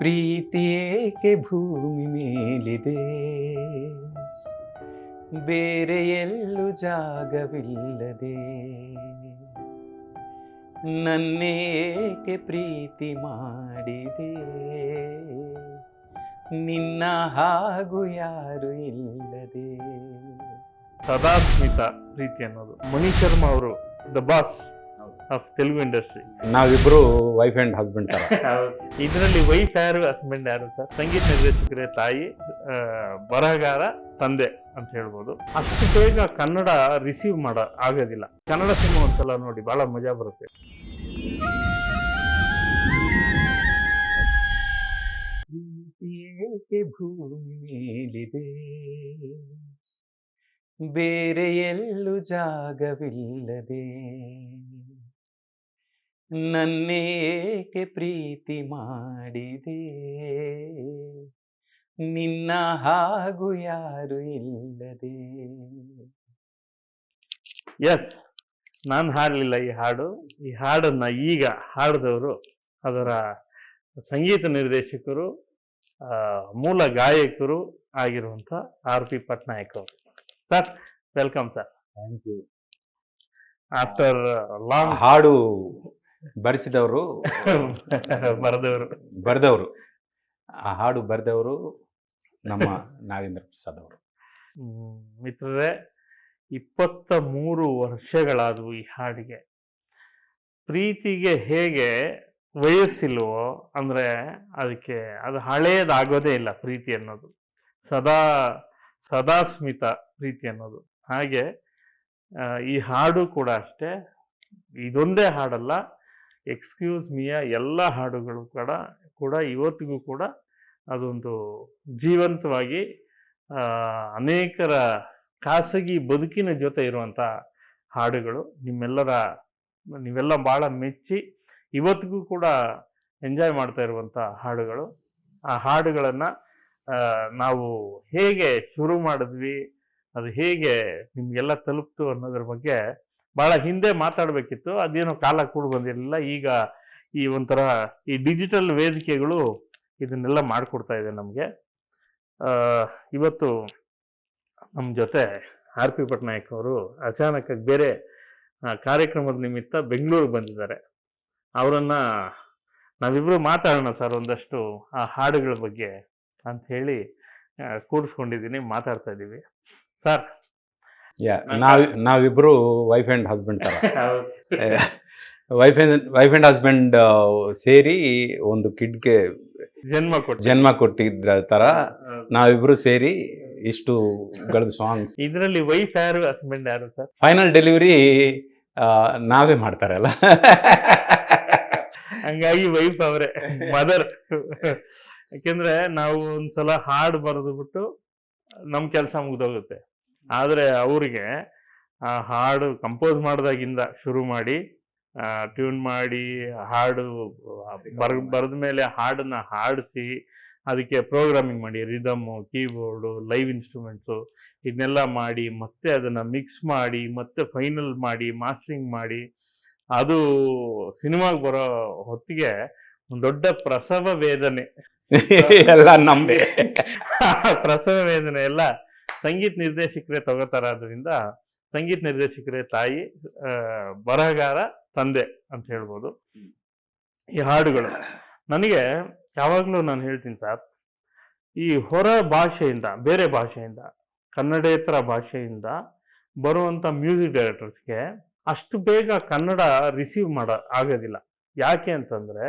ಪ್ರೀತಿಯೇಕೆ ಭೂಮಿ ಮೇಲಿದೆ ಬೇರೆ ಎಲ್ಲೂ ಜಾಗವಿಲ್ಲದೆ ನನ್ನೇಕೆ ಪ್ರೀತಿ ಮಾಡಿದೆ ನಿನ್ನ ಹಾಗೂ ಯಾರು ಇಲ್ಲದೆ ಸದಾಸ್ಮಿತ ಪ್ರೀತಿ ಅನ್ನೋದು ಮಣಿ ಶರ್ಮಾ ಅವರು the boss of Telugu industry ನಾವಿಬ್ರು ವೈಫ್ ಅಂಡ್ ಹಸ್ಬೆಂಡ್ ಇದರಲ್ಲಿ ವೈಫ್ ಯಾರು ಹಸ್ಬೆಂಡ್ ಯಾರು ಸರ್ ಸಂಗೀತ ನಿರ್ದೇಶಕರೇ ತಾಯಿ ಬರಹಗಾರ ತಂದೆ ಅಂತ ಹೇಳ್ಬೋದು ಅಷ್ಟು ಬೇಗ ಕನ್ನಡ ರಿಸೀವ್ ಮಾಡ ಆಗೋದಿಲ್ಲ ಕನ್ನಡ ಸಿನಿಮಾ ಒಂದ್ಸಲ ನೋಡಿ ಬಹಳ ಮಜಾ ಬರುತ್ತೆ ಬೇರೆ ಎಲ್ಲೂ ಜಾಗವಿಲ್ಲದೆ ನನ್ನೇಕೆ ಪ್ರೀತಿ ಮಾಡಿದೆ ನಿನ್ನ ಹಾಗೂ ಯಾರು ಇಲ್ಲದೆ ಎಸ್ ನಾನು ಹಾಡಲಿಲ್ಲ ಈ ಹಾಡು ಈ ಹಾಡನ್ನ ಈಗ ಹಾಡಿದವರು ಅದರ ಸಂಗೀತ ನಿರ್ದೇಶಕರು ಮೂಲ ಗಾಯಕರು ಆಗಿರುವಂಥ ಆರ್ ಪಿ ಪಟ್ನಾಯಕ್ ಅವರು sir welcome sir thank you after long ಹಾಡು ಬರೆಸಿದವರು ಬರೆದವರು ಬರೆದವರು ಆ ಹಾಡು ಬರೆದವರು ನಮ್ಮ ನಾಗೇಂದ್ರ ಪ್ರಸಾದ್ ಅವರು ಮಿತ್ರರೇ ಇಪ್ಪತ್ತ ಮೂರು ವರ್ಷಗಳಾದವು ಈ ಹಾಡಿಗೆ ಪ್ರೀತಿಗೆ ಹೇಗೆ ವಯಸ್ಸಿಲ್ವೋ ಅಂದರೆ ಅದಕ್ಕೆ ಅದು ಹಳೆಯದಾಗೋದೇ ಇಲ್ಲ ಪ್ರೀತಿ ಅನ್ನೋದು ಸದಾ ಸದಾ ಸ್ಮಿತ ಪ್ರೀತಿ ಅನ್ನೋದು ಹಾಗೆ ಈ ಹಾಡು ಕೂಡ ಅಷ್ಟೇ ಇದೊಂದೇ ಹಾಡಲ್ಲ ಎಕ್ಸ್ಕ್ಯೂಸ್ ಮಿಯ ಎಲ್ಲ ಹಾಡುಗಳು ಕೂಡ ಕೂಡ ಇವತ್ತಿಗೂ ಕೂಡ ಅದೊಂದು ಜೀವಂತವಾಗಿ ಅನೇಕರ ಖಾಸಗಿ ಬದುಕಿನ ಜೊತೆ ಇರುವಂಥ ಹಾಡುಗಳು ನಿಮ್ಮೆಲ್ಲರ ನೀವೆಲ್ಲ ಭಾಳ ಮೆಚ್ಚಿ ಇವತ್ತಿಗೂ ಕೂಡ ಎಂಜಾಯ್ ಮಾಡ್ತಾ ಇರುವಂಥ ಹಾಡುಗಳು ಆ ಹಾಡುಗಳನ್ನು ನಾವು ಹೇಗೆ ಶುರು ಮಾಡಿದ್ವಿ ಅದು ಹೇಗೆ ನಿಮಗೆಲ್ಲ ತಲುಪ್ತು ಅನ್ನೋದ್ರ ಬಗ್ಗೆ ಭಾಳ ಹಿಂದೆ ಮಾತಾಡಬೇಕಿತ್ತು ಅದೇನೋ ಕಾಲ ಕೂಡ ಬಂದಿರಲಿಲ್ಲ ಈಗ ಈ ಒಂಥರ ಈ ಡಿಜಿಟಲ್ ವೇದಿಕೆಗಳು ಇದನ್ನೆಲ್ಲ ಮಾಡಿಕೊಡ್ತಾ ಇದೆ ನಮಗೆ ಇವತ್ತು ನಮ್ಮ ಜೊತೆ ಆರ್ ಪಿ ಪಟ್ನಾಯಕ್ ಅವರು ಅಚಾನಕ್ ಬೇರೆ ಕಾರ್ಯಕ್ರಮದ ನಿಮಿತ್ತ ಬೆಂಗಳೂರಿಗೆ ಬಂದಿದ್ದಾರೆ ಅವರನ್ನು ನಾವಿಬ್ಬರು ಮಾತಾಡೋಣ ಸರ್ ಒಂದಷ್ಟು ಆ ಹಾಡುಗಳ ಬಗ್ಗೆ ಅಂತ ಹೇಳಿ ಕೂಡಿಸ್ಕೊಂಡಿದ್ದೀನಿ ಮಾತಾಡ್ತಾ ಇದ್ದೀವಿ ಸರ್ ಯಾ ನಾವ್ ನಾವಿಬ್ರು ವೈಫ್ ಅಂಡ್ ಹಸ್ಬೆಂಡ್ ತರ wife and wife and husband ಸೇರಿ ಒಂದು ಕಿಡ್ಗೆ ಜನ್ಮ ಕೊಟ್ಟು ಜನ್ಮ ಕೊಟ್ಟಿದ್ರ ತರ ನಾವಿಬ್ರು ಸೇರಿ ಇಷ್ಟು ಗಳದ ಸಾಂಗ್ಸ್ ಇದರಲ್ಲಿ ವೈಫ್ ಯಾರು ಹಸ್ಬೆಂಡ್ ಯಾರು ಸರ್ ಫೈನಲ್ ಡೆಲಿವರಿ ನಾವೇ ಮಾಡ್ತಾರಲ್ಲ ಹಂಗಾಗಿ ವೈಫ್ ಅವರೇ ಮದರ್ ಯಾಕೆಂದ್ರೆ ನಾವು ಒಂದ್ಸಲ ಹಾಡು ಬರೆದು ಬಿಟ್ಟು ನಮ್ ಕೆಲಸ ಮುಗ್ದೋಗುತ್ತೆ ಆದರೆ ಅವರಿಗೆ ಆ ಹಾಡು ಕಂಪೋಸ್ ಮಾಡಿದಾಗಿಂದ ಶುರು ಮಾಡಿ ಟ್ಯೂನ್ ಮಾಡಿ ಹಾಡು ಬರ್ ಬರೆದ ಮೇಲೆ ಹಾಡನ್ನು ಹಾಡಿಸಿ ಅದಕ್ಕೆ ಪ್ರೋಗ್ರಾಮಿಂಗ್ ಮಾಡಿ ರಿದಮ್ಮು ಕೀಬೋರ್ಡು ಲೈವ್ ಇನ್ಸ್ಟ್ರೂಮೆಂಟ್ಸು ಇದನ್ನೆಲ್ಲ ಮಾಡಿ ಮತ್ತೆ ಅದನ್ನು ಮಿಕ್ಸ್ ಮಾಡಿ ಮತ್ತೆ ಫೈನಲ್ ಮಾಡಿ ಮಾಸ್ಟ್ರಿಂಗ್ ಮಾಡಿ ಅದು ಸಿನಿಮಾಗೆ ಬರೋ ಹೊತ್ತಿಗೆ ಒಂದು ದೊಡ್ಡ ಪ್ರಸವ ವೇದನೆ ಎಲ್ಲ ನಮ್ಮ ಪ್ರಸವ ವೇದನೆ ಎಲ್ಲ ಸಂಗೀತ ನಿರ್ದೇಶಕರೇ ತಗೋತಾರಾದ್ರಿಂದ ಸಂಗೀತ ನಿರ್ದೇಶಕರೇ ತಾಯಿ ಬರಹಗಾರ ತಂದೆ ಅಂತ ಹೇಳ್ಬೋದು ಈ ಹಾಡುಗಳು ನನಗೆ ಯಾವಾಗಲೂ ನಾನು ಹೇಳ್ತೀನಿ ಸರ್ ಈ ಹೊರ ಭಾಷೆಯಿಂದ ಬೇರೆ ಭಾಷೆಯಿಂದ ಕನ್ನಡೇತರ ಭಾಷೆಯಿಂದ ಬರುವಂಥ ಮ್ಯೂಸಿಕ್ ಡೈರೆಕ್ಟರ್ಸ್ಗೆ ಅಷ್ಟು ಬೇಗ ಕನ್ನಡ ರಿಸೀವ್ ಮಾಡ ಆಗೋದಿಲ್ಲ ಯಾಕೆ ಅಂತಂದರೆ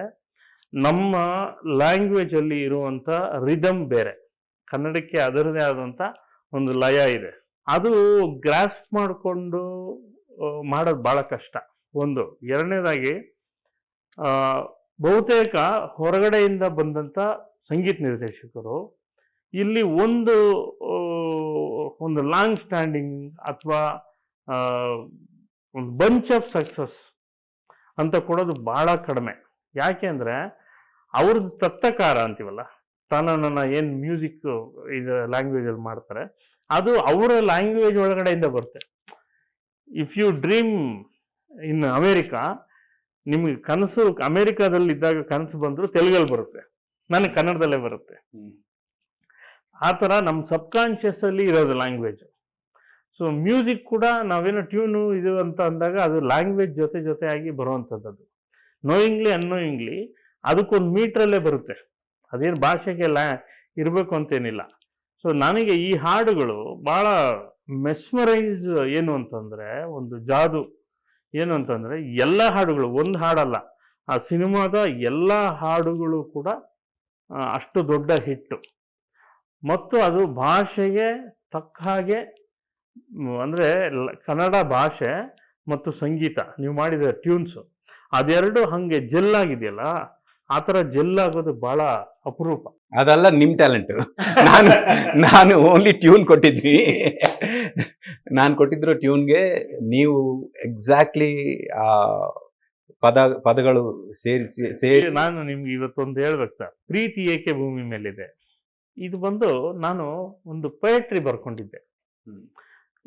ನಮ್ಮ ಲ್ಯಾಂಗ್ವೇಜಲ್ಲಿ ಇರುವಂಥ ರಿದಮ್ ಬೇರೆ ಕನ್ನಡಕ್ಕೆ ಅದರದೇ ಆದಂಥ ಒಂದು ಲಯ ಇದೆ ಅದು ಗ್ರಾಸ್ ಮಾಡಿಕೊಂಡು ಮಾಡೋದು ಭಾಳ ಕಷ್ಟ ಒಂದು ಎರಡನೇದಾಗಿ ಬಹುತೇಕ ಹೊರಗಡೆಯಿಂದ ಬಂದಂಥ ಸಂಗೀತ ನಿರ್ದೇಶಕರು ಇಲ್ಲಿ ಒಂದು ಒಂದು ಲಾಂಗ್ ಸ್ಟ್ಯಾಂಡಿಂಗ್ ಅಥವಾ ಒಂದು ಬಂಚ್ ಆಫ್ ಸಕ್ಸಸ್ ಅಂತ ಕೊಡೋದು ಭಾಳ ಕಡಿಮೆ ಯಾಕೆ ಅಂದರೆ ಅವ್ರದ್ದು ತತ್ತಕಾರ ಅಂತೀವಲ್ಲ ನನ್ನ ಏನು ಮ್ಯೂಸಿಕ್ ಇದು ಲ್ಯಾಂಗ್ವೇಜಲ್ಲಿ ಮಾಡ್ತಾರೆ ಅದು ಅವರ ಲ್ಯಾಂಗ್ವೇಜ್ ಒಳಗಡೆಯಿಂದ ಬರುತ್ತೆ if you dream in America ನಿಮಗೆ ಕನಸು ಅಮೇರಿಕಾದಲ್ಲಿ ಇದ್ದಾಗ ಕನಸು ಬಂದರೂ ತೆಲುಗಲ್ಲಿ ಬರುತ್ತೆ ನನಗೆ ಕನ್ನಡದಲ್ಲೇ ಬರುತ್ತೆ ಆ ಥರ ನಮ್ಮ ಸಬ್ ಅಲ್ಲಿ ಇರೋದು ಲ್ಯಾಂಗ್ವೇಜ್ ಸೊ ಮ್ಯೂಸಿಕ್ ಕೂಡ ನಾವೇನು ಟ್ಯೂನು ಇದು ಅಂತ ಅಂದಾಗ ಅದು ಲ್ಯಾಂಗ್ವೇಜ್ ಜೊತೆ ಜೊತೆಯಾಗಿ ಬರುವಂಥದ್ದು ನೋಯಿಂಗ್ಲಿ ಅನ್ನೋಯಿಂಗ್ಲಿ ಅದಕ್ಕೊಂದು ಮೀಟ್ರಲ್ಲೇ ಬರುತ್ತೆ ಅದೇನು ಭಾಷೆಗೆಲ್ಲ ಇರಬೇಕು ಅಂತೇನಿಲ್ಲ ಸೊ ನನಗೆ ಈ ಹಾಡುಗಳು ಭಾಳ ಮೆಸ್ಮರೈಸ್ ಏನು ಅಂತಂದರೆ ಒಂದು ಜಾದು ಏನು ಅಂತಂದರೆ ಎಲ್ಲ ಹಾಡುಗಳು ಒಂದು ಹಾಡಲ್ಲ ಆ ಸಿನಿಮಾದ ಎಲ್ಲ ಹಾಡುಗಳು ಕೂಡ ಅಷ್ಟು ದೊಡ್ಡ ಹಿಟ್ಟು ಮತ್ತು ಅದು ಭಾಷೆಗೆ ತಕ್ಕ ಹಾಗೆ ಅಂದರೆ ಕನ್ನಡ ಭಾಷೆ ಮತ್ತು ಸಂಗೀತ ನೀವು ಮಾಡಿದ ಟ್ಯೂನ್ಸು ಅದೆರಡು ಹಾಗೆ ಜೆಲ್ಲಾಗಿದೆಯಲ್ಲ ಆ ತರ ಜೆಲ್ ಆಗೋದು ಬಹಳ ಅಪರೂಪ ಅದೆಲ್ಲ ನಿಮ್ ಟ್ಯಾಲೆಂಟ್ ನಾನು ನಾನು ಓನ್ಲಿ ಟ್ಯೂನ್ ಕೊಟ್ಟಿದ್ವಿ ನಾನು ಕೊಟ್ಟಿದ್ರು ಟ್ಯೂನ್ಗೆ ನೀವು ಎಕ್ಸಾಕ್ಟ್ಲಿ ಆ ಪದ ಪದಗಳು ಸೇರಿಸಿ ಸೇರಿ ನಾನು ನಿಮ್ಗೆ ಇವತ್ತೊಂದು ಹೇಳ್ಬೇಕು ಸರ್ ಪ್ರೀತಿ ಏಕೆ ಭೂಮಿ ಮೇಲಿದೆ ಇದು ಬಂದು ನಾನು ಒಂದು ಪೊಯೆಟ್ರಿ ಬರ್ಕೊಂಡಿದ್ದೆ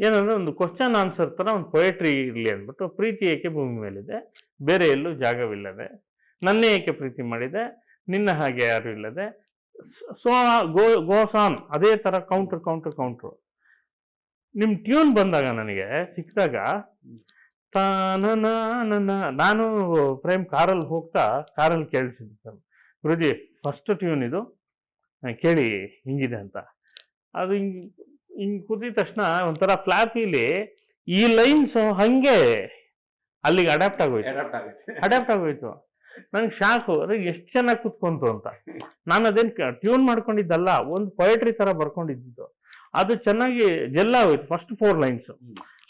ಏನಂದ್ರೆ ಒಂದು ಕ್ವಶನ್ ಆನ್ಸರ್ ತರ ಒಂದು ಪೊಯೆಟ್ರಿ ಇರಲಿ ಅಂದ್ಬಿಟ್ಟು ಪ್ರೀತಿ ಏಕೆ ಭೂಮಿ ಮೇಲಿದೆ ಬೇರೆ ಎಲ್ಲೂ ಜಾಗವಿಲ್ಲದೆ ನನ್ನೇ ಏಕೆ ಪ್ರೀತಿ ಮಾಡಿದೆ ನಿನ್ನ ಹಾಗೆ ಯಾರು ಇಲ್ಲದೆ ಸೊ ಗೋ ಗೋ ಆನ್ ಅದೇ ಥರ ಕೌಂಟ್ರ್ ಕೌಂಟ್ರ್ ಕೌಂಟ್ರು ನಿಮ್ಮ ಟ್ಯೂನ್ ಬಂದಾಗ ನನಗೆ ಸಿಕ್ಕಿದಾಗ ನನ್ನ ನಾನು ಪ್ರೇಮ್ ಕಾರಲ್ಲಿ ಹೋಗ್ತಾ ಕಾರಲ್ಲಿ ಕೇಳಿಸಿದ್ದೆ ಗುರುಜಿ ಫಸ್ಟ್ ಟ್ಯೂನ್ ಇದು ಕೇಳಿ ಹಿಂಗಿದೆ ಅಂತ ಅದು ಹಿಂಗೆ ಹಿಂಗೆ ಕುದಿದ ತಕ್ಷಣ ಒಂಥರ ಫ್ಲಾಪಿಲಿ ಈ ಲೈನ್ಸ್ ಹಾಗೆ ಅಲ್ಲಿಗೆ ಅಡಾಪ್ಟ್ ಆಗೋಯ್ತು ಅಡ್ಯಾಪ್ಟ್ ಆಗೋಯ್ತು ನಂಗೆ ಶಾಕು ಅದು ಎಷ್ಟು ಚೆನ್ನಾಗಿ ಕುತ್ಕೊಂತು ಅಂತ ನಾನು ಅದೇನು ಟ್ಯೂನ್ ಮಾಡ್ಕೊಂಡಿದ್ದಲ್ಲ ಒಂದು ಪೊಯೆಟ್ರಿ ಥರ ಬರ್ಕೊಂಡಿದ್ದು ಅದು ಚೆನ್ನಾಗಿ ಜೆಲ್ಲ ಹೋಯ್ತು ಫಸ್ಟ್ ಫೋರ್ ಲೈನ್ಸ್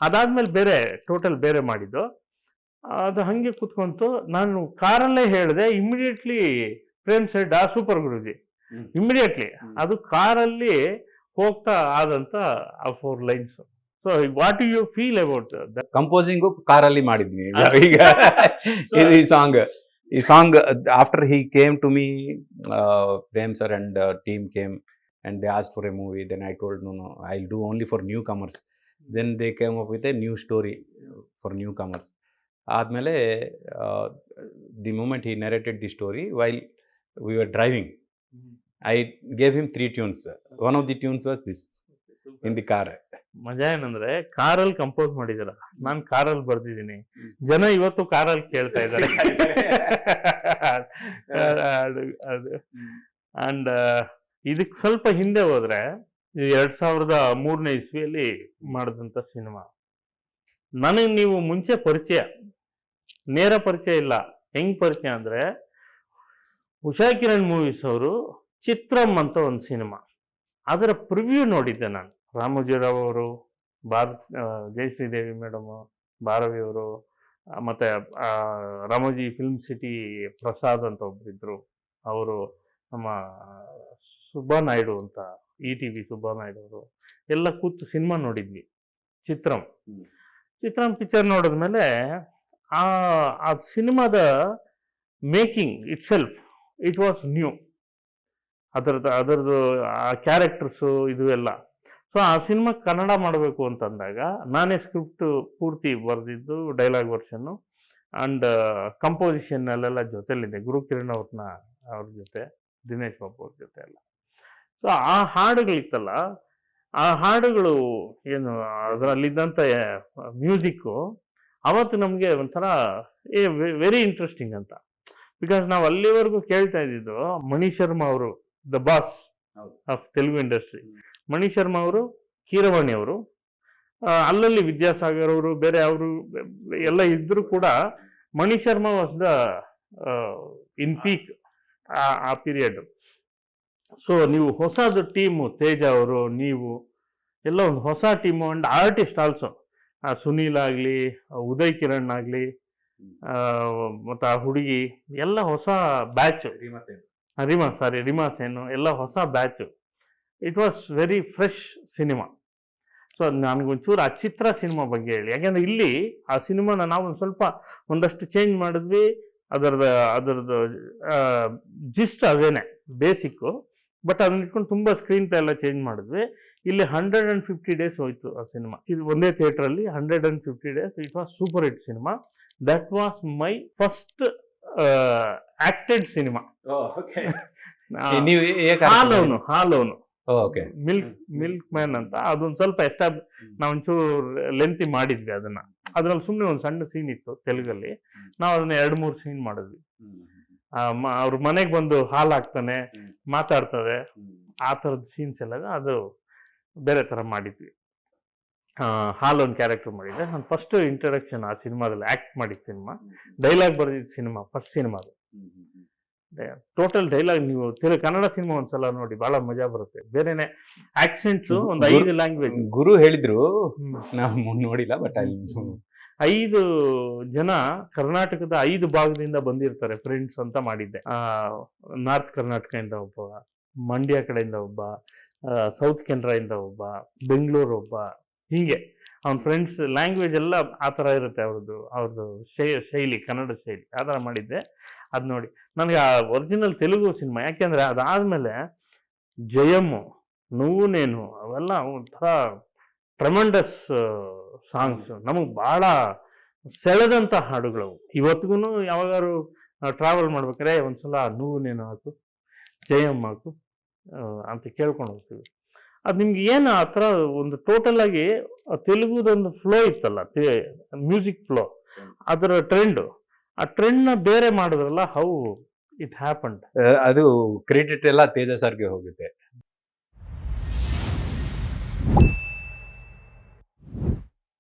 ಅದಾದ್ಮೇಲೆ ಬೇರೆ ಟೋಟಲ್ ಬೇರೆ ಮಾಡಿದ್ದು ಅದು ಹಾಗೆ ಕುತ್ಕೊಂತು ನಾನು ಕಾರಲ್ಲೇ ಹೇಳಿದೆ ಇಮಿಡಿಯೇಟ್ಲಿ ಪ್ರೇಮ್ ಸೆಡ್ ಆ ಸೂಪರ್ ಗುರುಜಿ ಇಮಿಡಿಯೇಟ್ಲಿ ಅದು ಕಾರಲ್ಲಿ ಹೋಗ್ತಾ ಆದಂತ ಆ four lines so what you feel about composing ಕಾರಲ್ಲಿ ಮಾಡಿದ್ವಿ ಈಗ ಈ song He sang uh, after he came to me, uh, Prem sir and uh, team came and they asked for a movie. Then I told no, I'll do only for newcomers. Then they came up with a new story for newcomers. Admele, the moment he narrated the story while we were driving, I gave him 3 tunes. One of the tunes was this. In the car ಮಜಾ ಏನಂದ್ರೆ ಕಾರಲ್ಲಿ compose ಮಾಡಿದಿರ ನಾನ್ ಕಾರಲ್ಲಿ ಬರ್ದಿದ್ದೀನಿ ಜನ ಇವತ್ತು ಕಾರಲ್ಲಿ ಕೇಳ್ತಾ ಇದ್ದಾರೆ and ಇದಕ್ ಸ್ವಲ್ಪ ಹಿಂದೆ ಹೋದ್ರೆ ಎರಡ್ ಸಾವಿರದ ಮೂರನೇ ಇಸ್ವಿಯಲ್ಲಿ ಮಾಡಿದಂತ ಸಿನಿಮಾ ನನಗೆ ನೀವು ಮುಂಚೆ ಪರಿಚಯ ನೇರ ಪರಿಚಯ ಇಲ್ಲ ಹೆಂಗ್ ಪರಿಚಯ ಅಂದ್ರೆ ಉಷಾ ಕಿರಣ್ ಮೂವೀಸ್ ಅವರು ಚಿತ್ರಂ ಅಂತ ಒಂದು ಸಿನಿಮಾ ಅದರ ಪ್ರಿವ್ಯೂ ನೋಡಿದ್ದೆ ನಾನು ರಾಮೋಜಿರಾವ್ ಅವರು ಭಾರ ಜಯಶ್ರೀದೇವಿ ಮೇಡಮು ಭಾರವಿಯವರು ಮತ್ತು ರಾಮೋಜಿ ಫಿಲ್ಮ್ ಸಿಟಿ ಪ್ರಸಾದ್ ಅಂತ ಒಬ್ಬರಿದ್ದರು ಅವರು ನಮ್ಮ ಸುಬ್ಬಾ ನಾಯ್ಡು ಅಂತ E T V Subba Naidu ಅವರು ಎಲ್ಲ ಕೂತು ಸಿನಿಮಾ ನೋಡಿದ್ವಿ ಚಿತ್ರಂ ಚಿತ್ರಂ ಪಿಕ್ಚರ್ ನೋಡಿದ್ಮೇಲೆ ಆ ಆ ಸಿನಿಮಾದ making itself it was new ಅದರದ್ದು ಅದರದ್ದು ಆ ಕ್ಯಾರೆಕ್ಟರ್ಸು ಇದು ಎಲ್ಲ ಸೊ ಆ ಸಿನಿಮಾ ಕನ್ನಡ ಮಾಡಬೇಕು ಅಂತಂದಾಗ ನಾನೇ ಸ್ಕ್ರಿಪ್ಟ್ ಪೂರ್ತಿ ಬರೆದಿದ್ದು ಡೈಲಾಗ್ ವರ್ಷನ್ನು ಆ್ಯಂಡ್ ಕಂಪೋಸಿಷನ್ನಲ್ಲೆಲ್ಲ ಅಲ್ಲೆಲ್ಲ ಜೊತೆಲಿದೆ ಗುರು ಕಿರಣ್ ಅವ್ರನ್ನ ಅವ್ರ ಜೊತೆ ದಿನೇಶ್ ಬಾಬು ಅವ್ರ ಜೊತೆ ಎಲ್ಲ ಸೊ ಆ ಹಾಡುಗಳಿತ್ತಲ್ಲ ಆ ಹಾಡುಗಳು ಏನು ಅದರಲ್ಲಿದ್ದಂಥ ಮ್ಯೂಸಿಕ್ಕು ಅವತ್ತು ನಮಗೆ ಒಂಥರ ಏ ವೆರಿ ಇಂಟ್ರೆಸ್ಟಿಂಗ್ ಅಂತ ಬಿಕಾಸ್ ನಾವು ಅಲ್ಲಿವರೆಗೂ ಕೇಳ್ತಾ ಇದ್ದಿದ್ದು ಮಣಿ ಶರ್ಮಾ ಅವರು the boss of Telugu industry Mani Sharma ಅವರು ಕೀರವಾಣಿ ಅವರು ಅಲ್ಲಲ್ಲಿ ವಿದ್ಯಾಸಾಗರ್ ಅವರು ಬೇರೆ ಅವರು ಎಲ್ಲ ಇದ್ದರೂ ಕೂಡ Mani Sharma was the in peak ಆ ಪೀರಿಯಡ್ ಸೊ ನೀವು ಹೊಸದು ಟೀಮು ತೇಜ ಅವರು ನೀವು ಎಲ್ಲ ಒಂದು ಹೊಸ team and artist also Sunil ಆಗಲಿ ಉದಯ್ ಕಿರಣ್ ಆಗಲಿ ಮತ್ತು ಆ ಹುಡುಗಿ ಎಲ್ಲ ಹೊಸ ಬ್ಯಾಚು ರಿಮಾಸೇನು ಸೇನ್ ಸಾರಿ ರಿಮಾಸೇನು ಎಲ್ಲ ಹೊಸ batch it was very fresh cinema so ನನಗೊಂಚೂರು ಆ ಚಿತ್ರ ಸಿನಿಮಾ ಬಗ್ಗೆ ಹೇಳಿ ಯಾಕೆಂದರೆ ಇಲ್ಲಿ ಆ ಸಿನಿಮಾನ ನಾವು ಒಂದು ಸ್ವಲ್ಪ ಒಂದಷ್ಟು ಚೇಂಜ್ ಮಾಡಿದ್ವಿ ಅದರದ ಅದರದ್ದು ಜಿಸ್ಟ್ ಅದೇನೆ ಬೇಸಿಕ್ಕು ಬಟ್ ಅದನ್ನ ಇಟ್ಕೊಂಡು ತುಂಬ ಸ್ಕ್ರೀನ್ ಪ್ಲೇ ಎಲ್ಲ ಚೇಂಜ್ ಮಾಡಿದ್ವಿ ಇಲ್ಲಿ ಹಂಡ್ರೆಡ್ ಆ್ಯಂಡ್ ಫಿಫ್ಟಿ ಡೇಸ್ ಹೋಯಿತು ಆ ಸಿನಿಮಾ ಇದು ಒಂದೇ ಥಿಯೇಟ್ರಲ್ಲಿ hundred and fifty days it was super hit cinema that was my first acted cinema ಹಾಲೋನು ಹಾಲೋನು ಓಕೆ ಮಿಲ್ಕ್ ಮಿಲ್ಕ್ ಮ್ಯಾನ್ ಅಂತ ಅದೊಂದು ಸ್ವಲ್ಪ ಎಸ್ಟಾಬ್ ನಾವು ಒಂಚೂರು ಲೆಂತಿ ಮಾಡಿದ್ವಿ ಅದನ್ನ ಅದ್ರಲ್ಲಿ ಸುಮ್ಮನೆ ಒಂದು ಸಣ್ಣ ಸೀನ್ ಇತ್ತು ತೆಲುಗಲ್ಲಿ ನಾವು ಅದನ್ನ ಎರಡು ಮೂರು ಸೀನ್ ಮಾಡಿದ್ವಿ ಅವ್ರ ಮನೆಗೆ ಬಂದು ಹಾಲ್ ಹಾಕ್ತಾನೆ ಮಾತಾಡ್ತಾರೆ ಆ ಥರದ ಸೀನ್ಸ್ ಎಲ್ಲ ಅದು ಬೇರೆ ಥರ ಮಾಡಿದ್ವಿ ಹಾಲ್ ಒಂದು ಕ್ಯಾರೆಕ್ಟರ್ ಮಾಡಿದ್ದೆ ನಾನು ಫಸ್ಟ್ ಇಂಟ್ರಡಕ್ಷನ್ ಆ ಸಿನಿಮಾದಲ್ಲಿ ಆ್ಯಕ್ಟ್ ಮಾಡಿದ್ ಸಿನಿಮಾ ಡೈಲಾಗ್ ಬರೆದಿದ್ದ ಸಿನಿಮಾ ಫಸ್ಟ್ ಅದು ಟೋಟಲ್ ಡೈಲಾಗ್ ನೀವು ತಿರು ಕನ್ನಡ ಸಿನಿಮಾ ಒಂದ್ಸಲ ನೋಡಿ ಬಹಳ ಮಜಾ ಬರುತ್ತೆ ಬೇರೆನೆ ಆಕ್ಸೆಂಟ್ಸ್ ಒಂದು ಐದು ಲ್ಯಾಂಗ್ವೇಜ್ ಗುರು ಹೇಳಿದ್ರು ನಾವು ನೋಡಿಲ್ಲ ಬಟ್ ಐದು ಜನ ಕರ್ನಾಟಕದ ಐದು ಭಾಗದಿಂದ ಬಂದಿರ್ತಾರೆ ಫ್ರೆಂಡ್ಸ್ ಅಂತ ಮಾಡಿದ್ದೆ ನಾರ್ತ್ ಕರ್ನಾಟಕದಿಂದ ಒಬ್ಬ ಮಂಡ್ಯ ಕಡೆಯಿಂದ ಒಬ್ಬ ಸೌತ್ ಕೆನರಾ ಒಬ್ಬ ಬೆಂಗಳೂರು ಒಬ್ಬ ಹೀಗೆ ಅವ್ನ ಫ್ರೆಂಡ್ಸ್ ಲ್ಯಾಂಗ್ವೇಜ್ ಎಲ್ಲ ಆ ಥರ ಇರುತ್ತೆ ಅವ್ರದ್ದು ಅವ್ರದ್ದು ಶೈಲಿ ಕನ್ನಡ ಶೈಲಿ ಆ ಥರ ಮಾಡಿದ್ದೆ ಅದು ನೋಡಿ ನನಗೆ ಆ ಒರಿಜಿನಲ್ ತೆಲುಗು ಸಿನಿಮಾ ಯಾಕೆಂದರೆ ಅದಾದಮೇಲೆ ಜಯಮ್ಮು ನೋವು ನೇನು ಅವೆಲ್ಲ ಒಂಥರ ಪ್ರಮಂಡಸ್ ಸಾಂಗ್ಸ್ ನಮಗೆ ಭಾಳ ಸೆಳೆದಂಥ ಹಾಡುಗಳು ಇವತ್ತಿಗೂ ಯಾವಾಗಾದ್ರು ಟ್ರಾವೆಲ್ ಮಾಡ್ಬೇಕಾದ್ರೆ ಸಲ ನೋವು ನೇನು ಹಾಕು ಜಯಮ್ಮ ಹಾಕು ಅಂತ ಕೇಳ್ಕೊಂಡು ಹೋಗ್ತೀವಿ ಅದು ನಿಮ್ಗೆ ಏನು ಆ ಥರ ಒಂದು ಟೋಟಲ್ ಆಗಿ ತೆಲುಗುದೊಂದು ಫ್ಲೋ ಇತ್ತಲ್ಲ ಮ್ಯೂಸಿಕ್ ಫ್ಲೋ ಅದರ ಟ್ರೆಂಡು ಆ ಟ್ರೆಂಡ್ನ ಬೇರೆ ಮಾಡಿದ್ರಲ್ಲ ಹೌ ಇಟ್ ಹ್ಯಾಪಂಡ್ ಅದು ಕ್ರೆಡಿಟ್ ಎಲ್ಲ ತೇಜಸ್ ಸರ್ಗೆ ಹೋಗುತ್ತೆ